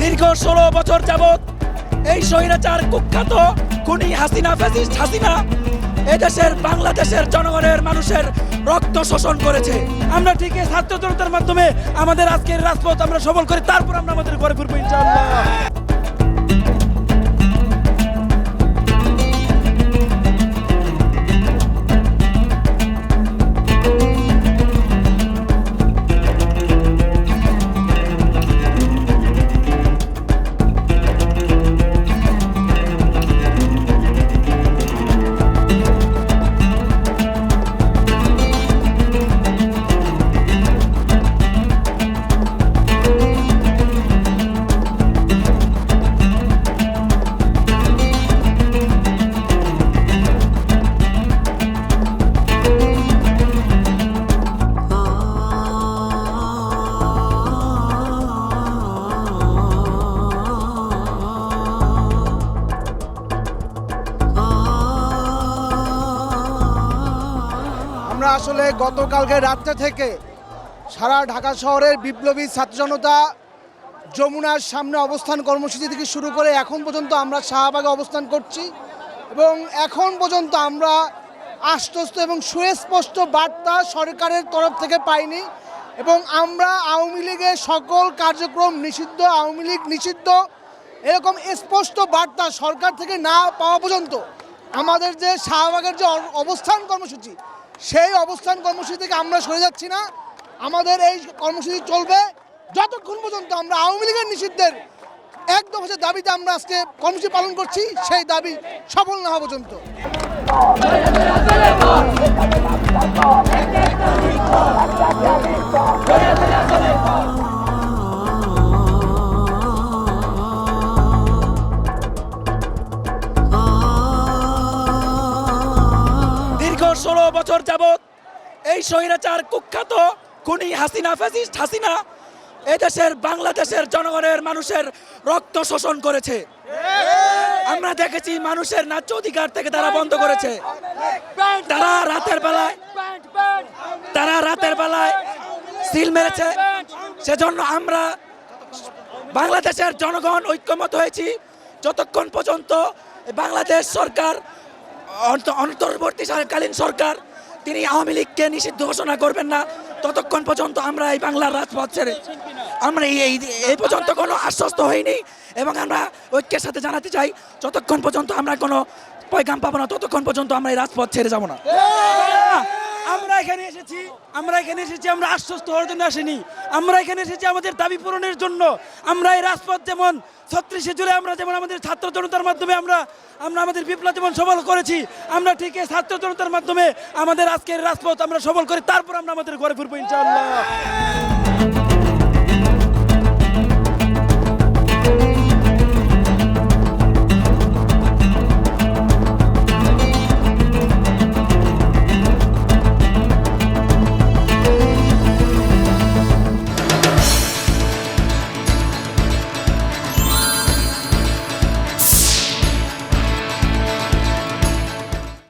দীর্ঘ ষোলো বছর যাবৎ এই স্বৈরাচার কুখ্যাত খুনি হাসিনা, ফ্যাসিস্ট হাসিনা এদেশের, বাংলাদেশের জনগণের মানুষের রক্ত শোষণ করেছে। আমরা ঠিক এই ছাত্র জনতার মাধ্যমে আমাদের আজকের রাজপথ আমরা সবল করি তারপর আমরা আমাদের ঘরে ফিরবো ইনশাআল্লাহ। আমরা আসলে গতকালকে রাত্রে থেকে সারা ঢাকা শহরের বিপ্লবী ছাত্র জনতা যমুনার সামনে অবস্থান কর্মসূচি থেকে শুরু করে এখন পর্যন্ত আমরা শাহবাগে অবস্থান করছি এবং এখন পর্যন্ত আমরা আশ্বস্ত এবং সুস্পষ্ট বার্তা সরকারের তরফ থেকে পাইনি এবং আমরা আওয়ামী লীগের সকল কার্যক্রম নিষিদ্ধ, আওয়ামী লীগ নিষিদ্ধ, এরকম স্পষ্ট বার্তা সরকার থেকে না পাওয়া পর্যন্ত আমাদের যে শাহবাগের যে অবস্থান কর্মসূচি, সেই অবস্থান কর্মসূচি থেকে আমরা সরে যাচ্ছি না। আমাদের এই কর্মসূচি চলবে যতক্ষণ পর্যন্ত আমরা আওয়ামী লীগের নিষিদ্ধের একদম হচ্ছে দাবিতে আমরা আজকে কর্মসূচি পালন করছি, সেই দাবি সফল না হওয়া পর্যন্ত। ষোলো বছর যাবৎ এই স্বৈরাচার কুখ্যাত খুনি হাসিনা, ফ্যাসিস্ট হাসিনা এদেশের, বাংলাদেশের জনগণের মানুষের রক্ত শোষণ করেছে। আমরা দেখেছি মানুষের ন্যায্য অধিকার থেকে তারা বন্ধ করেছে। তারা রাতের বেলায়, তারা রাতের বেলায় সিল মেরেছে। সেজন্য আমরা বাংলাদেশের জনগণ ঐক্যমত হয়েছি। যতক্ষণ পর্যন্ত বাংলাদেশ সরকার অন্তর্বর্তীকালীন সরকার, তিনি আওয়ামী লীগকে নিষিদ্ধ ঘোষণা করবেন না। ততক্ষণ পর্যন্ত আমরা এই বাংলার রাজপথ ছেড়ে আমরা এই এই- পর্যন্ত কোনো আশ্বস্ত হইনি এবং আমরা ঐক্যের সাথে জানাতে চাই, যতক্ষণ পর্যন্ত আমরা কোনো পয়গাম পাবো না, ততক্ষণ পর্যন্ত আমরা এই রাজপথ ছেড়ে যাব না। আমরা এখানে এসেছি, আমরা এখানে এসেছি, আমরা আশ্বস্ত হওয়ার জন্য আসিনি। আমরা এখানে এসেছি আমাদের দাবি পূরণের জন্য। আমরা এই রাজপথ যেমন ছত্রিশে জুড়ে আমরা যেমন আমাদের ছাত্র জনতার মাধ্যমে আমরা আমরা আমাদের বিপ্লব যেমন সবল করেছি, আমরা ঠিক এই ছাত্র জনতার মাধ্যমে আমাদের আজকের রাজপথ আমরা সবল করি, তারপর আমরা আমাদের ঘরে ফিরবো ইনশাআল্লাহ।